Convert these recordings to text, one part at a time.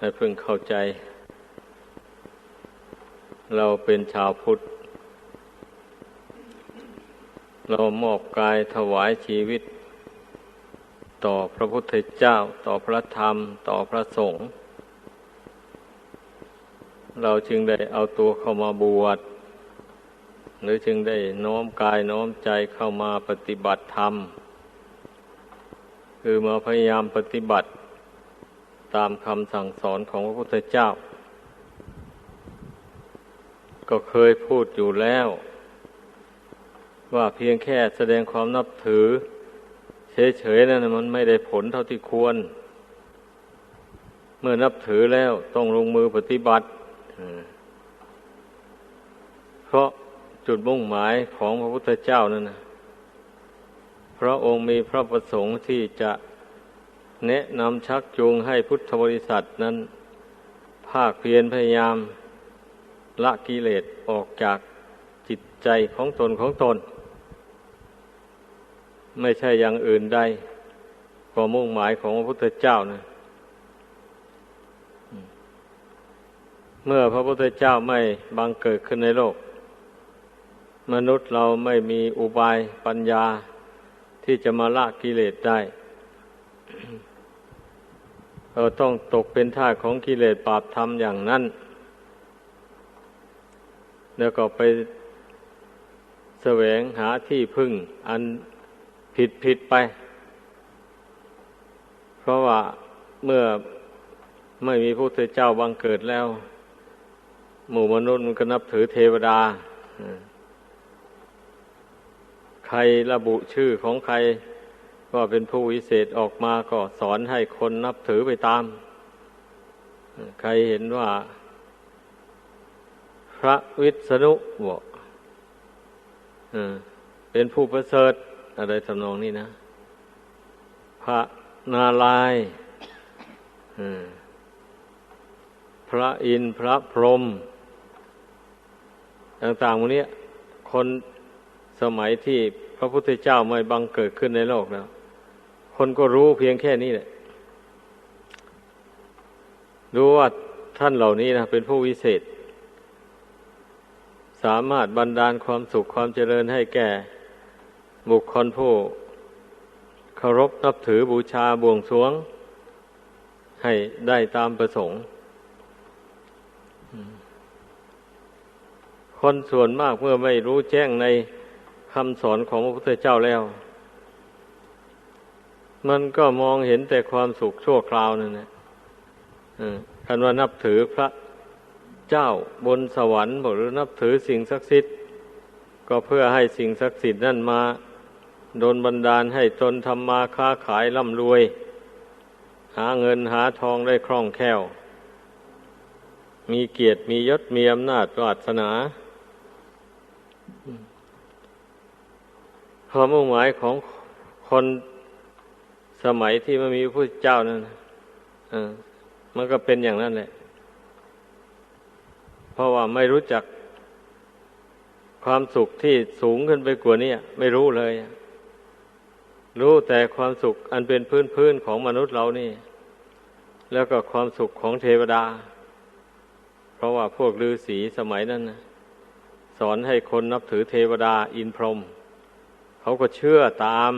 ให้เพิ่งเข้าใจ เราเป็นชาวพุทธ เรามอบกายถวายชีวิต ต่อพระพุทธเจ้า ต่อพระธรรม ต่อพระสงฆ์เราจึงได้เอาตัวเข้ามาบวช หรือจึงได้น้อมกายน้อมใจเข้ามาปฏิบัติธรรม คือมาพยายามปฏิบัติ ตามคำสั่งสอนของพระพุทธเจ้า ก็เคยพูดอยู่แล้ว ว่าเพียงแค่แสดงความนับถือ เฉยๆนั่นมันไม่ได้ผลเท่าที่ควร เมื่อนับถือแล้วต้องลงมือปฏิบัติเพราะจุดมุ่งหมายของพระพุทธเจ้านั่นนะพระองค์มีพระประสงค์ที่จะ แนะนำชักจูงให้พุทธบริษัทนั้น ภาคเพียรพยายาม ละกิเลสออกจากจิตใจของตนของตน ไม่ใช่อย่างอื่นใดก็มุ่งหมายของพระพุทธเจ้านะเมื่อพระพุทธเจ้าไม่บังเกิดขึ้นในโลก มนุษย์เราไม่มีอุบายปัญญาที่จะมาละกิเลสได้ เราต้องตกเป็นท่าของกิเลสปราบธรรมอย่างนั้น แล้วก็ไปแสวงหาที่พึ่ง อันผิดผิดไป เพราะว่าเมื่อไม่มีพระพุทธเจ้าบังเกิดแล้ว หมู่มนุษย์มันก็นับถือเทวดา ใครระบุชื่อของใคร ก็เป็นผู้วิเศษออกมาก็สอนให้คนนับถือไปตาม ใครเห็นว่า พระวิษณุบอกเป็นผู้ประเสริฐอะไรทำนองนี้นะ พระนาลายพระอินทร์พระพรหมต่างๆพวกนี้คนสมัยที่พระพุทธเจ้าไม่บังเกิดขึ้นในโลกแล้ว คนก็รู้เพียงแค่นี้แหละรู้ว่าท่านเหล่านี้นะเป็นผู้วิเศษ สามารถบันดาลความสุขความเจริญให้แก่ บุคคลผู้เคารพนับถือบูชาบวงสรวง ให้ได้ตามประสงค์ คนส่วนมากเมื่อไม่รู้แจ้งในคำสอนของพระพุทธเจ้าแล้ว มันก็มองเห็นแต่ความสุขชั่วคราวนั่นแหละคันว่านับถือพระเจ้าบนสวรรค์หรือนับถือสิ่งศักดิ์สิทธิ์ก็เพื่อให้สิ่งศักดิ์สิทธิ์นั่นมาโดนบันดาลให้ตนทำมาค้าขายร่ำรวย หาเงินหาทองได้คล่องแคล่ว มีเกียรติมียศมีอำนาจวาสนาความมุ่งหมายของคน สมัยที่มันมีพระเจ้านั่นมันก็เป็นอย่างนั้นแหละ เพราะว่าไม่รู้จักความสุขที่สูงขึ้นไปกว่านี้ไม่รู้เลย รู้แต่ความสุขอันเป็นพื้นพื้นของมนุษย์เรานี่ แล้วก็ความสุขของเทวดา เพราะว่าพวกฤาษีสมัยนั้นนะสอนให้คนนับถือเทวดาอินพรหมเขาก็เชื่อตาม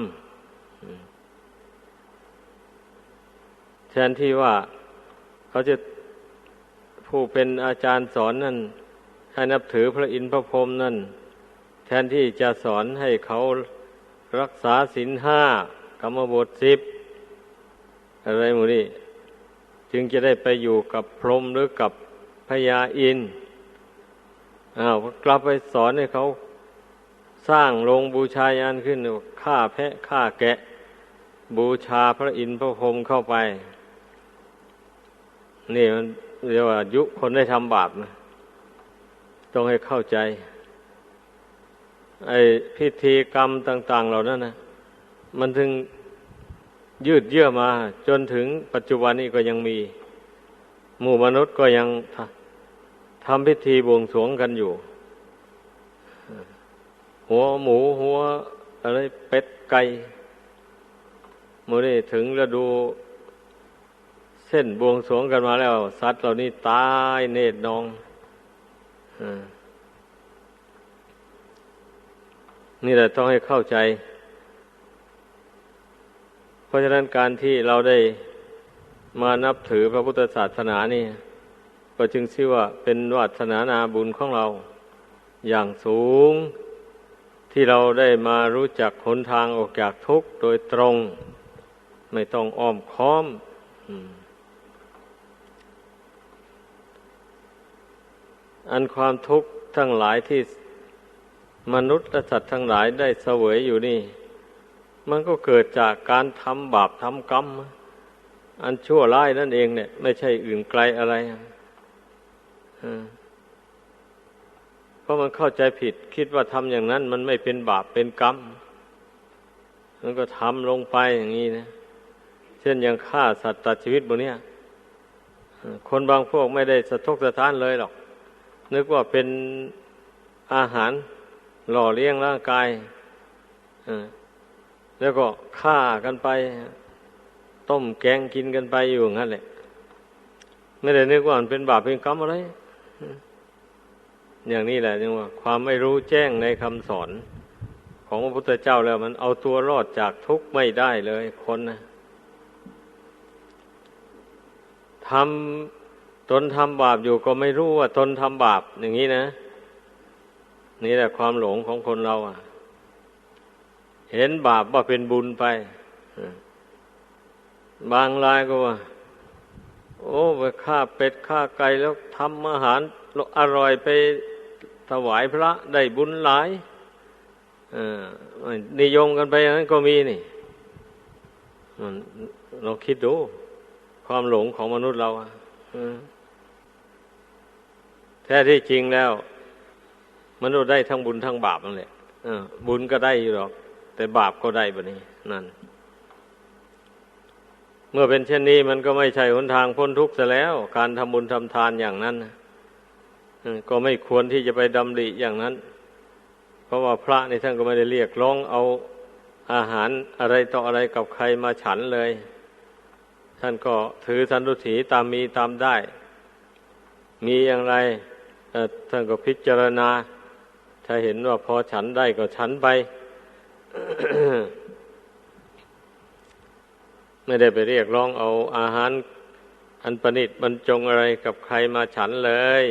แทนที่ว่าเขาจะผู้เป็นอาจารย์สอนนั่นให้นับถือพระอินทร์พระพรหมนั่น แทนที่จะสอนให้เขารักษาศีลห้ากรรมบทสิบอะไรหมดนี่จึงจะได้ไปอยู่กับพรหมหรือกับพญาอินอ้าวกลับไปสอนให้เขาสร้างโรงบูชายันขึ้นฆ่าแพะฆ่าแกะ บูชาพระอินทร์พระพรหมเข้าไป นี่มันเรียกว่ายุคนได้ทำบาปนะต้องให้เข้าใจ ไอ้พิธีกรรมต่าง ๆ เหล่านั้นนะมันถึงยืดเยื้อมา จนถึงปัจจุบันนี้ก็ยังมี หมู่มนุษย์ก็ยังทำพิธีบวงสรวงกันอยู่ หัวหมูหัวอะไรเป็ดไก่มื่อนี้ถึงฤดู เส้นบวงสรวงกันมาแล้ว สัตว์เหล่านี้ตายเนตรนองอนี่แหละต้องให้เข้าใจ เพราะฉะนั้นการที่เราได้มานับถือพระพุทธศาสนานี่ ก็จึงชื่อว่าเป็นวัฒนานาบุญของเรา อย่างสูงที่เราได้มารู้จักหนทางออกจากทุกข์โดยตรง ไม่ต้องอ้อมค้อมอั อันความทุกข์ทั้งหลายที่มนุษย์และสัตว์ทั้งหลายได้เสวยอยู่นี่ มันก็เกิดจากการทำบาปทำกรรม อันชั่วร้ายนั่นเองเนี่ย ไม่ใช่อื่นไกลอะไรเพราะมันเข้าใจผิด คิดว่าทำอย่างนั้น มันไม่เป็นบาปเป็นกรรม มันก็ทำลงไปอย่างนี้นะ เช่นอย่างฆ่าสัตว์ตัดชีวิตบนเนี้ยคนบางพวกไม่ได้สะทกสะท้านเลยหรอก นึกว่าเป็นอาหารหล่อเลี้ยงร่างกายแล้วก็ฆ่ากันไป ต้มแกงกินกันไปอยู่งั้นแหละ ไม่ได้นึกว่ามันเป็นบาปเป็นกรรมอะไร อย่างนี้แหละจึงว่า ความไม่รู้แจ้งในคำสอน ของพระพุทธเจ้าแล้วมันเอาตัวรอดจากทุกข์ไม่ได้เลยคนนะทำ ตนทำบาปอยู่ก็ไม่รู้ว่าตนทำบาปอย่างนี้นะ นี่แหละความหลงของคนเราอะ เห็นบาปว่าเป็นบุญไป บางรายก็ว่า โอ้ไปฆ่าเป็ดฆ่าไก่แล้วทำอาหารอร่อยไปถวายพระได้บุญหลายนิยมกันไปอย่างนั้นก็มีนี่เราคิดดู ความหลงของมนุษย์เราแท้ที่จริงแล้ว มนุษย์ได้ทั้งบุญทั้งบาปนั่นแหละบุญก็ได้อยู่หรอก แต่บาปก็ได้แบบนี้ นั่น เมื่อเป็นเช่นนี้มันก็ไม่ใช่หนทางพ้นทุกข์ซะแล้ว การทำบุญทำทานอย่างนั้นก็ไม่ควรที่จะไปดำริอย่างนั้น เพราะว่าพระในท่านก็ไม่ได้เรียกร้องเอาอาหารอะไรต่ออะไรกับใครมาฉันเลย ท่านก็ถือสันตุถีตามมีตามได้ มีอย่างไร ท่านก็พิจารณา ถ้าเห็นว่าพอฉันได้ก็ฉันไป ไม่ได้ไปเรียกร้องเอาอาหาร อันประณีตบรรจงอะไรกับใครมาฉันเลย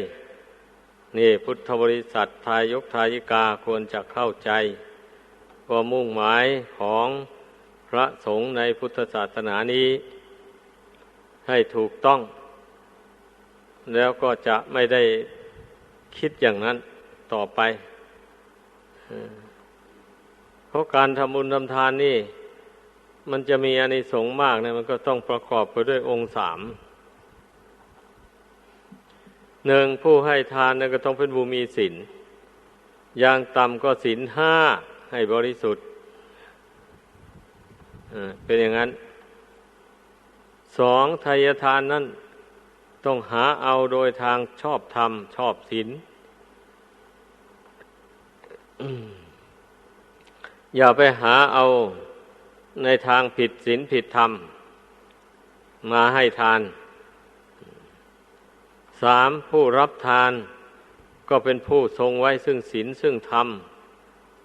นี่พุทธบริษัททายกทายิกาควรจะเข้าใจว่ามุ่งหมายของพระสงฆ์ในพุทธศาสนานี้ ให้ถูกต้อง แล้วก็จะไม่ได้ คิดอย่างนั้นต่อไปเพราะการทำบุญทำทานนี่ มันจะมีอานิสงส์มากเนี่ยมันก็ต้องประกอบไปด้วยองค์สามหนึ่งผู้ให้ทานเนี่ยก็ต้องเป็นบุมีศีลอย่างต่ำก็ศีลห้าให้บริสุทธิ์เป็นอย่างนั้น สองทายทานนั้น ต้องหาเอาโดยทางชอบธรรม ชอบศีลอย่าไปหาเอาในทางผิดศีลผิดธรรม มาให้ทานสามผู้รับทานก็เป็นผู้ทรงไว้ซึ่งศีลซึ่งธรรม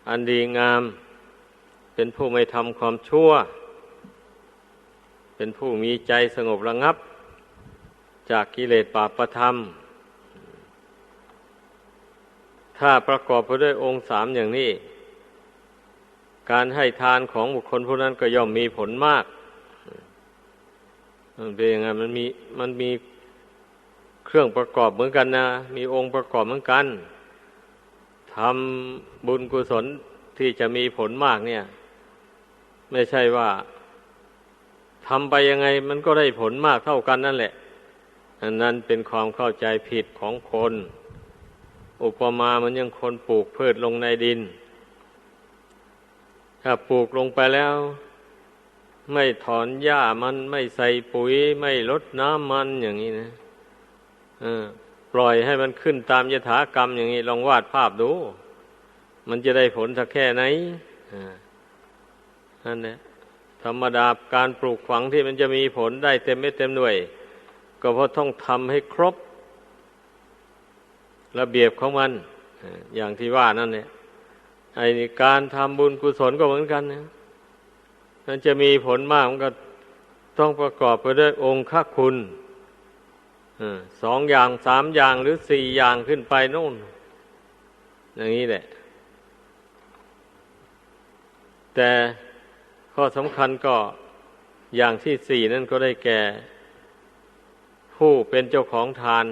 อันดีงาม เป็นผู้ไม่ทำความชั่ว เป็นผู้มีใจสงบระงับ จากกิเลสปาประธรรม ถ้าประกอบไปด้วยองค์สามอย่างนี้ การให้ทานของบุคคลผู้นั้นก็ย่อมมีผลมาก มันเป็นยังไงมันมีมันมีเครื่องประกอบเหมือนกันนะ มีองค์ประกอบเหมือนกันทำบุญกุศลที่จะมีผลมากเนี่ย ไม่ใช่ว่าทำไปยังไงมันก็ได้ผลมากเท่ากันนั่นแหละ อันนั้นเป็นความเข้าใจผิดของคน อุปมามันยังคนปลูกพืชลงในดิน ถ้าปลูกลงไปแล้ว ไม่ถอนหญ้ามันไม่ใส่ปุ๋ย ไม่ลดน้ำมันอย่างนี้นะปล่อยให้มันขึ้นตามยถากรรมอย่างนี้ ลองวาดภาพดู มันจะได้ผลสักแค่ไหนนั่นแหละธรรมดาการปลูกฝังที่มันจะมีผลได้เต็มไม่เต็มหน่วย ก็เพราะต้องทำให้ครบ ระเบียบของมัน อย่างที่ว่านั่นเนี่ยไอ้การทำบุญกุศลก็เหมือนกันนะมันจะมีผลมากมันก็ต้องประกอบไปด้วยองค์ข้าคุณสองอย่างสามอย่างหรือสี่อย่างขึ้นไปนู่น อย่างนี้แหละ แต่ข้อสำคัญก็อย่างที่สี่นั่นก็ได้แก่ ผู้เป็นเจ้าของทาน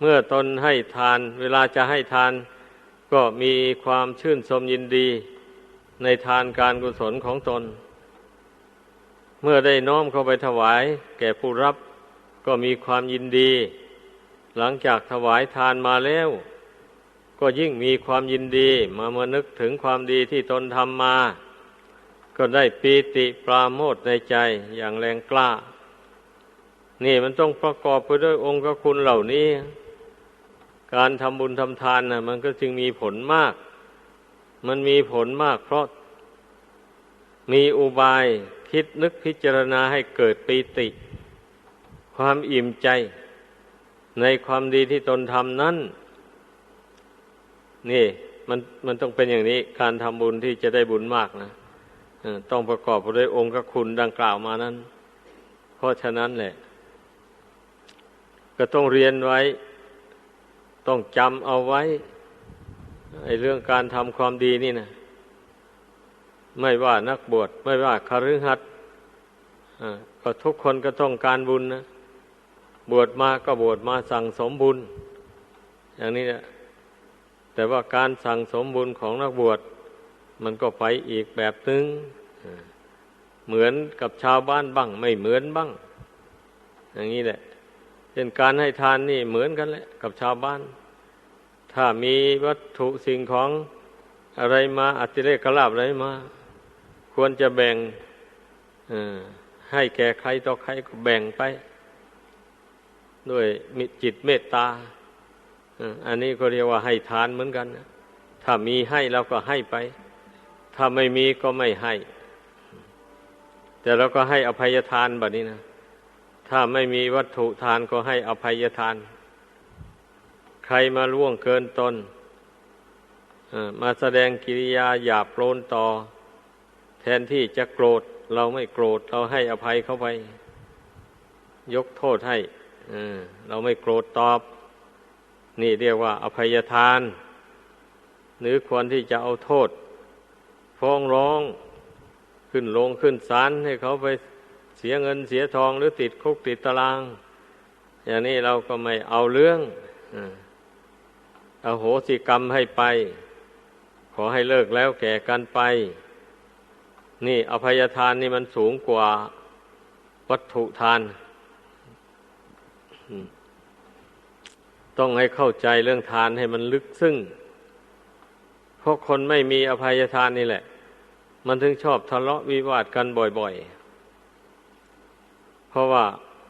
เมื่อตนให้ทาน เวลาจะให้ทาน ก็มีความชื่นชมยินดี ในทานการกุศลของตน เมื่อได้น้อมเข้าไปถวาย แก่ผู้รับก็มีความยินดี หลังจากถวายทานมาแล้ว ก็ยิ่งมีความยินดีมาเมื่อนึกถึงความดีที่ตนทำมา ก็ได้ปีติปราโมทในใจอย่างแรงกล้า นี่มันต้องประกอบไปด้วยองค์คุณเหล่านี้ การทำบุญทำทานนะมันก็จึงมีผลมาก มันมีผลมาก เพราะมีอุบายคิดนึกพิจารณาให้เกิดปีติ ความอิ่มใจ ในความดีที่ตนทำนั้น นี่มันมันต้องเป็นอย่างนี้ การทำบุญที่จะได้บุญมากนะต้องประกอบไปด้วยองค์คุณดังกล่าวมานั้น เพราะฉะนั้นแหละ ก็ต้องเรียนไว้ ต้องจำเอาไว้ไอ้เรื่องการทำความดีนี่นะไม่ว่านักบวชไม่ว่าคฤหัสถ์ก็ทุกคนก็ต้องการบุญนะบวชมาก็บวชมาสั่งสมบุญ อย่างนี้นะแต่ว่าการสั่งสมบุญของนักบวช มันก็ไปอีกแบบนึงเหมือนกับชาวบ้านบ้าง ไม่เหมือนบ้าง อย่างนี้แหละ เช่นการให้ทานนี่เหมือนกันแหละกับชาวบ้าน ถ้ามีวัตถุสิ่งของอะไรมาอัติเลกลาบอะไรมา ควรจะแบ่งให้แก่ใครต่อใครก็แบ่งไป ด้วยมิจิตเมตตาอันนี้ก็เรียกว่าให้ทานเหมือนกัน ถ้ามีให้เราก็ให้ไป ถ้าไม่มีก็ไม่ให้ แต่เราก็ให้อภัยทานแบบนี้นะ ถ้าไม่มีวัตถุทานก็ให้อภัยทาน ใครมาล่วงเกินตนมาแสดงกิริยาหยาบโปรนต่อ แทนที่จะโกรธเราไม่โกรธ เราให้อภัยเข้าไป ยกโทษให้เราไม่โกรธตอบ นี่เรียกว่า อภัยทาน หรือควรที่จะเอาโทษ ฟ้องร้องขึ้นลงขึ้นศาลให้เขาไป เสียเงินเสียทองหรือติดคุกติดตาราง อย่างนี้เราก็ไม่เอาเรื่องเอาโหสิกรรมให้ไป ขอให้เลิกแล้วแก่กันไป นี่อภัยทานนี่มันสูงกว่าวัตถุทาน ต้องให้เข้าใจเรื่องทานให้มันลึกซึ้งเพราะคนไม่มีอภัยทานนี่แหละ มันถึงชอบทะเลาะวิวาทกันบ่อย ๆ เพราะว่า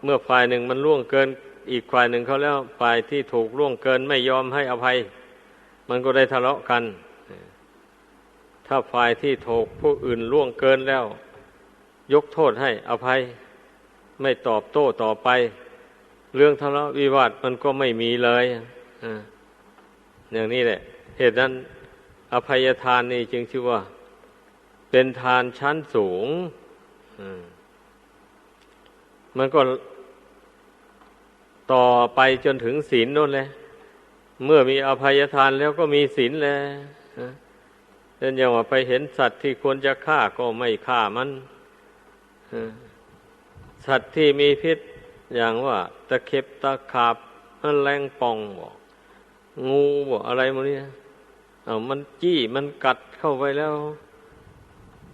เมื่อฝ่ายหนึ่งมันล่วงเกิน อีกฝ่ายหนึ่งเขาแล้วฝ่ายที่ถูกล่วงเกินไม่ยอมให้อภัย มันก็ได้ทะเลาะกัน ถ้าฝ่ายที่ถูกผู้อื่นล่วงเกินแล้ว ยกโทษให้อภัย ไม่ตอบโต้ต่อไป เรื่องทะเลาะวิวาทมันก็ไม่มีเลยอย่างนี้แหละ เหตุนั้นอภัยทานนี่จึงชื่อว่า เป็นทานชั้นสูงมั มันก็ต่อไปจนถึงศีลนั่นแหละเมื่อมีอภัยทานแล้วก็มีศีลแล้วเช่นอย่างว่าไปเห็นสัตว์ที่ควรจะฆ่าก็ไม่ฆ่ามันสัตว์ที่มีพิษอย่างว่า ตะเข็บตะขาบมันแรงปองบอกงูบอกอะไรมันเนี่ยเอามันจี้มันกัดเข้าไปแล้ว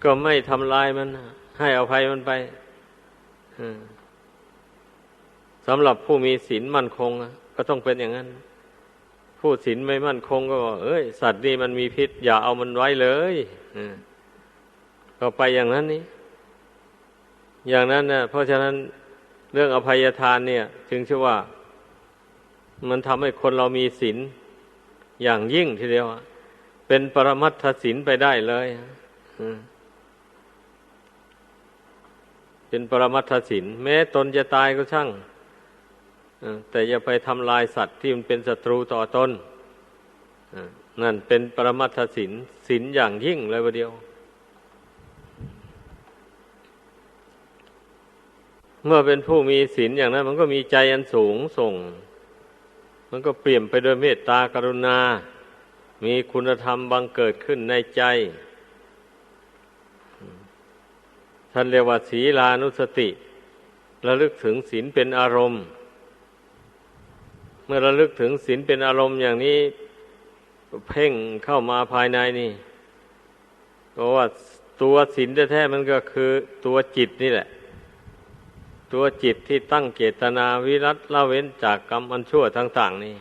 ก็ไม่ทำลายมัน ให้อภัยมันไป สำหรับผู้มีศีลมั่นคงก็ต้องเป็นอย่างนั้น ผู้ศีลไม่มั่นคงก็บอกเอ้ย สัตว์นี่มันมีพิษ อย่าเอามันไว้เลยก็ไปอย่างนั้นนี่อย่างนั้นนะเพราะฉะนั้นเรื่องอภัยทานเนี่ยจึงชื่อว่า มันทำให้คนเรามีศีลอย่างยิ่งทีเดียวเป็นปรมัตถศีลไปได้เลยเป็นปรมัตถศีลแม้ตนจะตายก็ช่าง แต่อย่าไปทำลายสัตว์ที่มันเป็นศัตรูต่อตนนั่นเป็นปรมัตถศีลศีลอย่างยิ่งเลยประเดียว เมื่อเป็นผู้มีศีลอย่างนั้น มันก็มีใจอันสูงส่ง มันก็เปลี่ยนไปด้วยเมตตากรุณา มีคุณธรรมบังเกิดขึ้นในใจ ท่านเรียกว่าศีลานุสติระลึกถึงศีลเป็นอารมณ์ เมื่อระลึกถึงศีลเป็นอารมณ์อย่างนี้เพ่งเข้ามาภายในนี่เพราะว่าตัวศีลแท้ๆมันก็คือตัวจิตนี่แหละ ตัวจิตที่ตั้งเจตนาวิรัตละเว้นจากกรรมอันชั่วต่าง ๆ นี่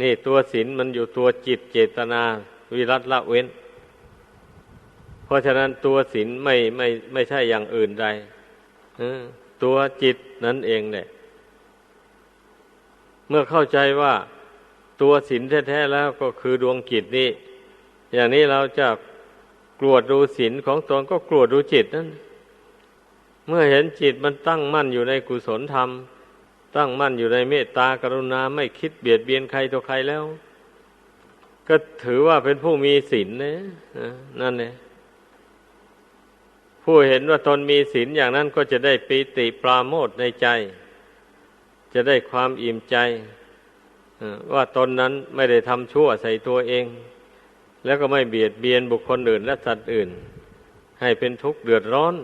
นี่ตัวศีลมันอยู่ตัวจิตเจตนาวิรัตละเว้น เพราะฉะนั้นตัวศีลไม่ไม่ไม่ใช่อย่างอื่นใดตัวจิตนั่นเองเนี่ย เมื่อเข้าใจว่าตัวศีลแท้ๆแล้วก็คือดวงกิจนี่อย่างนี้เราจะกลัวดูศีลของตนก็กลัวดูจิตนั่นเมื่อเห็นจิตมันตั้งมั่นอยู่ในกุศลธรรม ตั้งมั่นอยู่ในเมตตากรุณาไม่คิดเบียดเบียนใครต่อใครแล้ว ก็ถือว่าเป็นผู้มีศีลนะนั่นเองผู้เห็นว่าตนมีศีลอย่างนั้นก็จะได้ปีติปราโมทในใจ จะได้ความอิ่มใจว่าตนนั้นไม่ได้ทำชั่วใส่ตัวเอง แล้วก็ไม่เบียดเบียนบุคคลอื่นและสัตว์อื่น ให้เป็นทุกข์เดือดร้อน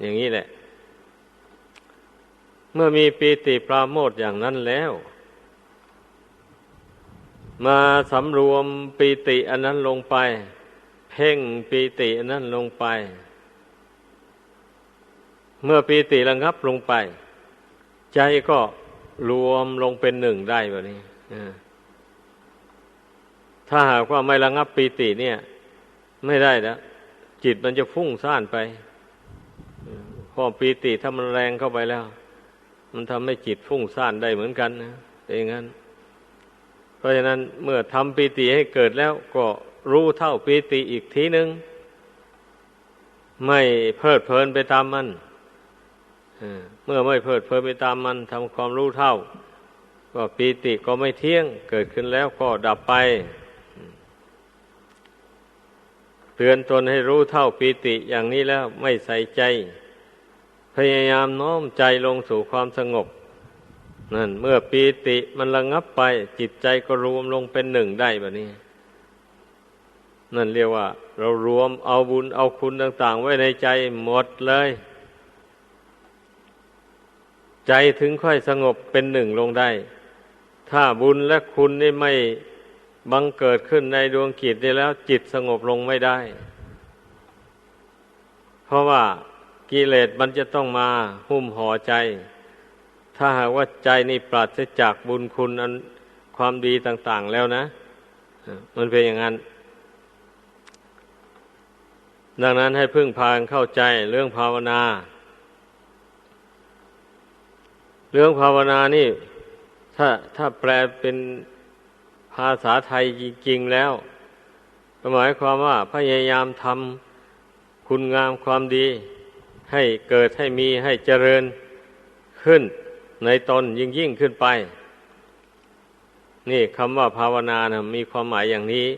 อย่างนี้แหละ เมื่อมีปีติปราโมทอย่างนั้นแล้ว มาสำรวมปีติอันนั้นลงไป เพ่งปีติอันนั้นลงไป เมื่อปีติระงับลงไป ใจก็รวมลงเป็นหนึ่งได้แบบนี้ถ้าหากว่าไม่ระงับปีติเนี่ย ไม่ได้แล้วจิตมันจะฟุ้งซ่านไปพอปีติถ้ามันแรงเข้าไปแล้ว มันทำให้จิตฟุ้งซ่านได้เหมือนกันนะอย่างนั้น เพราะฉะนั้นเมื่อทำปีติให้เกิดแล้วก็รู้เท่าปีติอีกทีหนึ่งไม่เพลิดเพลินไปตามมัน เมื่อไม่เพิดเพลินไปตามมันทำความรู้เท่า ก็ปีติก็ไม่เที่ยง เกิดขึ้นแล้วก็ดับไป เตือนตนให้รู้เท่าปีติอย่างนี้แล้วไม่ใส่ใจ พยายามน้อมใจลงสู่ความสงบนั่นเมื่อปีติมันระงับไป จิตใจก็รวมลงเป็นหนึ่งได้แบบนี้ นั่นเรียกว่า เรารวมเอาบุญเอาคุณต่าง ๆ ไว้ในใจหมดเลย ใจถึงค่อยสงบเป็นหนึ่งลงได้ ถ้าบุญและคุณนี่ไม่บังเกิดขึ้นในดวงกิจนี่แล้ว จิตสงบลงไม่ได้ เพราะว่ากิเลสมันจะต้องมาหุ้มห่อใจ ถ้าหากว่าใจนี่ปราศจากบุญคุณอันความดีต่าง ๆแล้วนะ มันเป็นอย่างนั้น ดังนั้นให้พึ่งพาเข้าใจเรื่องภาวนา เรื่องภาวนานี่ ถ้าถ้าแปลเป็นภาษาไทยจริงๆแล้วหมายความว่าพยายามทำคุณงามความดี ให้เกิดให้มีให้เจริญขึ้นในตนยิ่งยิ่งขึ้นไป นี่คำว่าภาวนานะมีความหมายอย่างนี้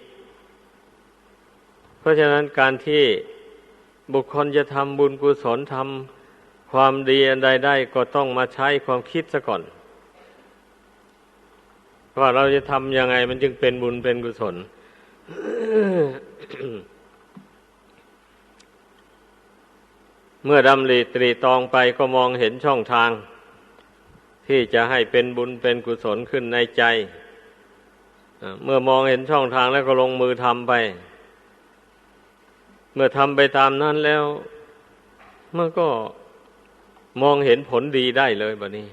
เพราะฉะนั้นการที่บุคคลจะทำบุญกุศลทำ ความดีอันใดได้ก็ต้องมาใช้ความคิดซะก่อน ว่าเราจะทำยังไงมันจึงเป็นบุญเป็นกุศล เมื่อดำริตรีตองไปก็มองเห็นช่องทาง ที่จะให้เป็นบุญเป็นกุศลขึ้นในใจ เมื่อมองเห็นช่องทางแล้วก็ลงมือทำไป เมื่อทำไปตามนั้นแล้วมันก็ มองเห็นผลดีได้เลยแบบนี้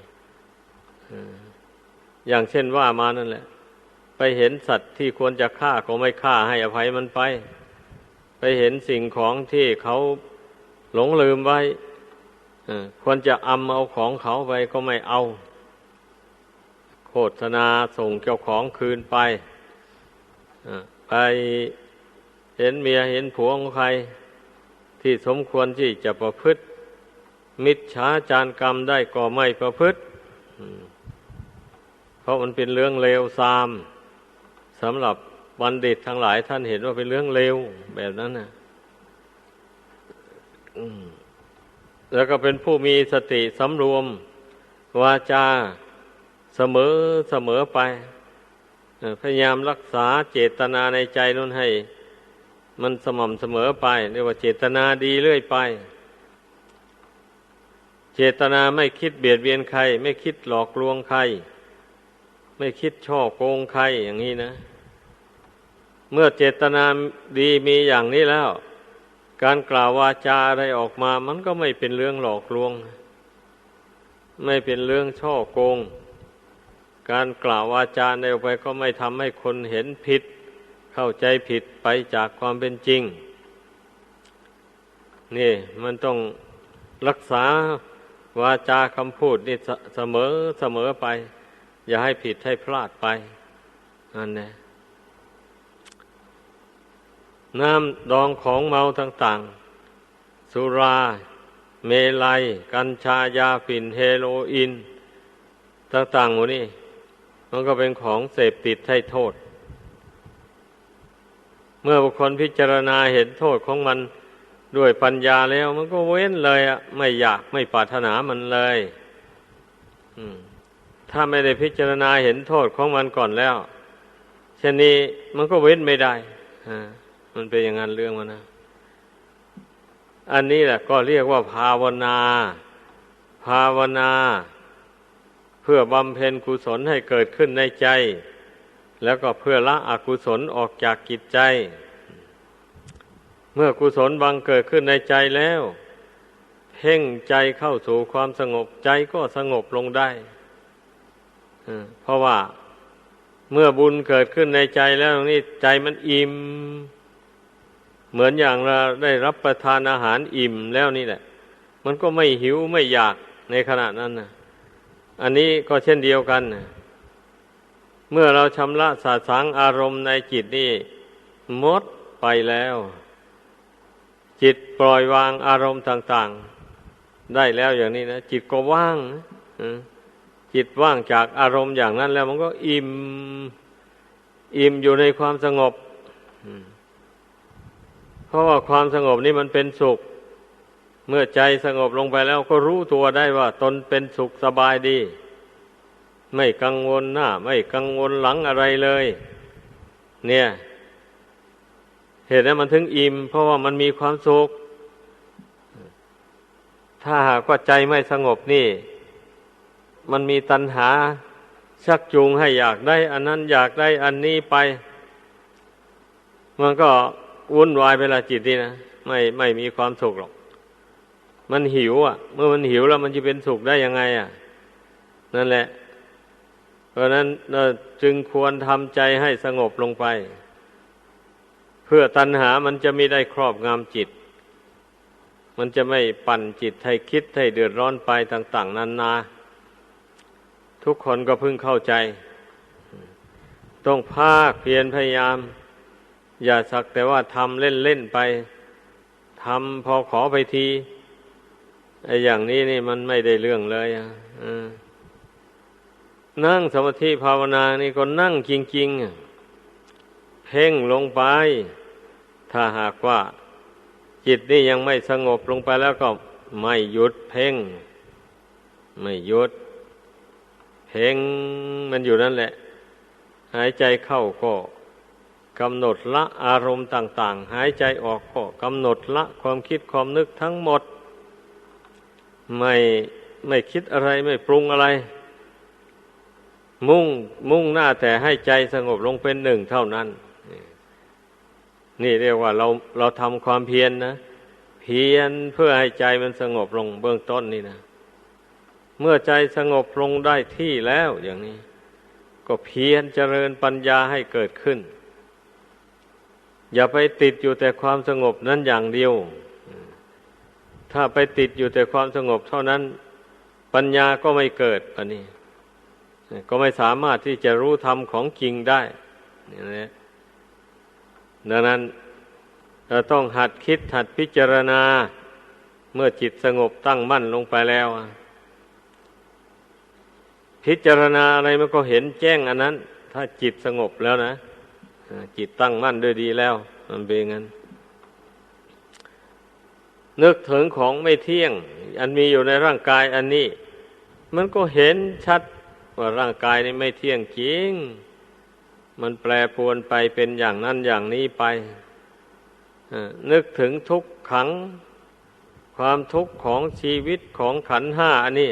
อย่างเช่นว่ามานั่นแหละ ไปเห็นสัตว์ที่ควรจะฆ่าก็ไม่ฆ่าให้อภัยมันไป ไปเห็นสิ่งของที่เขาหลงลืมไว้ควรจะอำเอาของเขาไปก็ไม่เอา โฆษณาส่งเจ้าของคืนไปไปเห็นเมียเห็นผัวของใคร ที่สมควรที่จะประพฤติ มิจฉาจารกรรมได้ก็ไม่ประพฤติเพราะมันเป็นเรื่องเลวทรามสำหรับบัณฑิตทั้งหลายท่านเห็นว่าเป็นเรื่องเลวแบบนั้นนะแล้วก็เป็นผู้มีสติสำรวม วาจาเสมอเสมอไป พยายามรักษาเจตนาในใจนั้นให้ มันสม่ำเสมอไป เรียกว่าเจตนาดีเรื่อยไป เจตนาไม่คิดเบียดเบียนใคร ไม่คิดหลอกลวงใคร ไม่คิดช่อโกงใครอย่างนี้นะ เมื่อเจตนาดีมีอย่างนี้แล้ว การกล่าววาจาอะไรออกมา มันก็ไม่เป็นเรื่องหลอกลวง ไม่เป็นเรื่องช่อโกง การกล่าววาจาในออกไปก็ไม่ทำให้คนเห็นผิด เข้าใจผิดไปจากความเป็นจริง นี่มันต้องรักษา วาจาคำพูดนี่เสมอเสมอไป อย่าให้ผิดให้พลาดไปนั่นแหละน้ำดองของเมาต่าง ๆ สุรา เมลัย กัญชายาฝิ่นเฮโรอีนต่างๆหมดนี่มันก็เป็นของเสพติดให้โทษ เมื่อบุคคลพิจารณาเห็นโทษของมัน ด้วยปัญญาแล้วมันก็เว้นเลยอะไม่อยากไม่ปรารถนามันเลยถ้าไม่ได้พิจารณาเห็นโทษของมันก่อนแล้วเช่นนี้มันก็เว้นไม่ได้มันเป็นอย่างนั้นเรื่องมันนะอันนี้แหละก็เรียกว่าภาวนา ภาวนา เพื่อบำเพ็ญกุศลให้เกิดขึ้นในใจ แล้วก็เพื่อละอกุศลออกจากกิจใจ เมื่อกุศลบังเกิดขึ้นในใจแล้ว เพ่งใจเข้าสู่ความสงบใจก็สงบลงได้เพราะว่าเมื่อบุญเกิดขึ้นในใจแล้วนี่ใจมันอิ่ม เหมือนอย่างเราได้รับประทานอาหารอิ่มแล้วนี่แหละ มันก็ไม่หิวไม่อยากในขณะนั้นนะอันนี้ก็เช่นเดียวกันเมื่อเราชำระสาสางอารมณ์ในจิตนี่มดไปแล้ว จิตปล่อยวางอารมณ์ต่าง ๆ ได้แล้วอย่างนี้นะจิตก็ว่างจิตว่างจากอารมณ์อย่างนั้นแล้ว มันก็อิ่มอิ่มอยู่ในความสงบเพราะว่าความสงบนี่มันเป็นสุข เมื่อใจสงบลงไปแล้วก็รู้ตัวได้ว่า ตนเป็นสุขสบายดี ไม่กังวลหน้า ไม่กังวลหลังอะไรเลย เนี่ย เหตุนั้นมันถึงอิ่ม เพราะว่ามันมีความสุข ถ้าหากว่าใจไม่สงบนี่ มันมีตัณหาชักจูงให้อยากได้ อันนั้นอยากได้อันนี้ไป มันก็วุ่นวายเวลาจิตนี่นะไม่ไม่มีความสุขหรอก มันหิว อะ เมื่อมันหิวแล้วมันจะเป็นสุขได้ยังไง อะ นั่นแหละ เพราะนั้นจึงควรทำใจให้สงบลงไป พื่อตัณหามันจะไม่ได้ครอบงำจิต มันจะไม่ปั่นจิตให้คิดให้เดือดร้อนไปต่าง ๆนานา ทุกคนก็พึงเข้าใจ ต้องภาคเพียรพยายาม อย่าสักแต่ว่าทำเล่น ๆ ไปทำพอขอไปทีไอ้อย่างนี้นี่มันไม่ได้เรื่องเลยอะนั่งสมาธิภาวนานี่ก็นั่งจริง ๆ เพ่งลงไป ถ้าหากว่า จิตนี่ยังไม่สงบลงไปแล้วก็ไม่หยุดเพ่ง ไม่หยุด เพ่งมันอยู่นั่นแหละ หายใจเข้าก็กำหนดละอารมณ์ต่าง ๆ หายใจออกก็กำหนดละความคิดความนึกทั้งหมด ไม่ไม่คิดอะไรไม่ปรุงอะไร มุ่งมุ่งหน้าแต่ให้ใจสงบลงเป็นหนึ่งเท่านั้น นี่เรียกว่าเราเราทำความเพียรนนะเพียรเพื่อให้ใจมันสงบลงเบื้องต้นนี่นะ เมื่อใจสงบลงได้ที่แล้วอย่างนี้ ก็เพียรเจริญปัญญาให้เกิดขึ้น อย่าไปติดอยู่แต่ความสงบนั้นอย่างเดียว ถ้าไปติดอยู่แต่ความสงบเท่านั้น ปัญญาก็ไม่เกิดอันนี้ ก็ไม่สามารถที่จะรู้ธรรมของจริงได้นี่นะ ดังนั้นเราต้องหัดคิดหัดพิจารณา เมื่อจิตสงบตั้งมั่นลงไปแล้ว พิจารณาอะไรมันก็เห็นแจ้งอันนั้น ถ้าจิตสงบแล้วนะจิตตั้งมั่นด้วยดีแล้ว มันเป็นงั้น นึกถึงของไม่เที่ยง อันมีอยู่ในร่างกายอันนี้ มันก็เห็นชัดว่าร่างกายนี้ไม่เที่ยงจริง มันแปรปวนไปเป็นอย่างนั้นอย่างนี้ไปนึกถึงทุกขัง ความทุกข์ของชีวิตของขันห้าอันนี้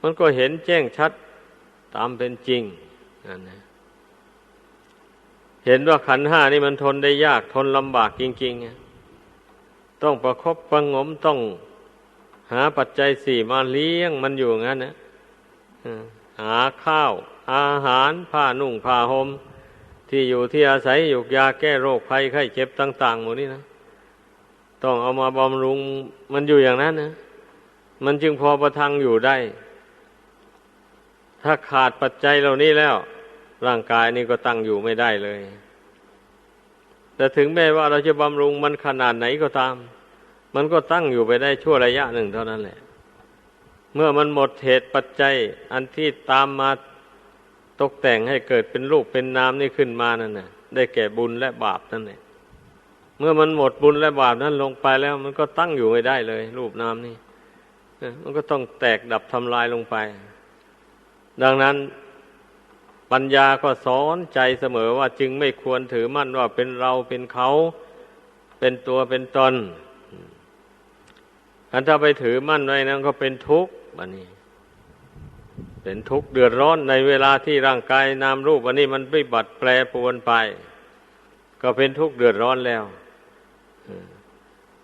มันก็เห็นแจ้งชัดตามเป็นจริงนนเห็นว่าขันห้านี่มันทนได้ยากทนลำบากจริงๆ ต้องประคบประงมต้องหาปัจจัยสี่มาเลี้ยงมันอยู่งั้นนะหาข้าว อาหารผ้านุ่งผ้าหม่มที่อยู่ที่อาศัยอยู่ยาแก้โรคภัยไข้เจ็บต่าง ๆ หมดนี้นะ ต้องเอามาบำรุงมันอยู่อย่างนั้นนะมันจึงพอประทังอยู่ได้ ถ้าขาดปัจจัยเหล่านี้แล้ว ร่างกายนี่ก็ตั้งอยู่ไม่ได้เลย แต่ถึงแม้ว่าเราจะบำรุงมันขนาดไหนก็ตาม มันก็ตั้งอยู่ไปได้ชั่วระยะหนึ่งเท่านั้นแหละ เมื่อมันหมดเหตุปัจจัย อันที่ตามมา ตกแต่งให้เกิดเป็นรูปเป็นนามนี่ขึ้นมานั่นน่ะ ได้แก่บุญและบาปนั่นเองเมื่อมันหมดบุญและบาปนั้นลงไปแล้ว มันก็ตั้งอยู่ไม่ได้เลย รูปนามนี่มันก็ต้องแตกดับทำลายลงไป ดังนั้นปัญญาก็สอนใจเสมอว่าจึงไม่ควรถือมั่นว่าเป็นเราเป็นเขา เป็นตัวเป็นตนอันถ้าไปถือมั่นไว้นั้นก็เป็นทุกข์บันนี้ เป็นทุกข์เดือดร้อนในเวลาที่ร่างกายนามรูปอันนี้มันวิบัติแปรปวนไป ก็เป็นทุกข์เดือดร้อนแล้ว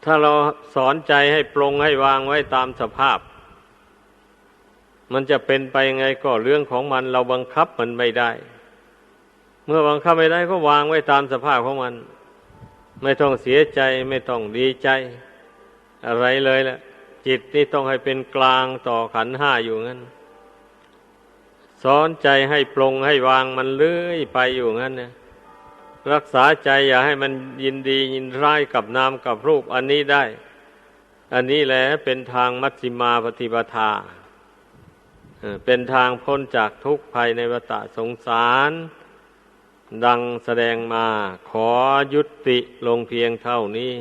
ถ้าเราสอนใจให้ปรงให้วางไว้ตามสภาพ มันจะเป็นไปยังไงก็เรื่องของมันเราบังคับมันไม่ได้ เมื่อบังคับไม่ได้ก็วางไว้ตามสภาพของมัน ไม่ต้องเสียใจไม่ต้องดีใจ อะไรเลยแหละจิตนี่ต้องให้เป็นกลางต่อขันห้าอยู่งั้น สอนใจให้ปรงให้วางมันเลื่อยไปอยู่งั้นนะรักษาใจอย่าให้มันยินดียินร้ายกับนามกับรูปอันนี้ได้ อันนี้แหละเป็นทางมัชฌิมาปฏิปทาเป็นทางพ้นจากทุกข์ภัยในวัฏสงสาร ดังแสดงมาขอยุติลงเพียงเท่านี้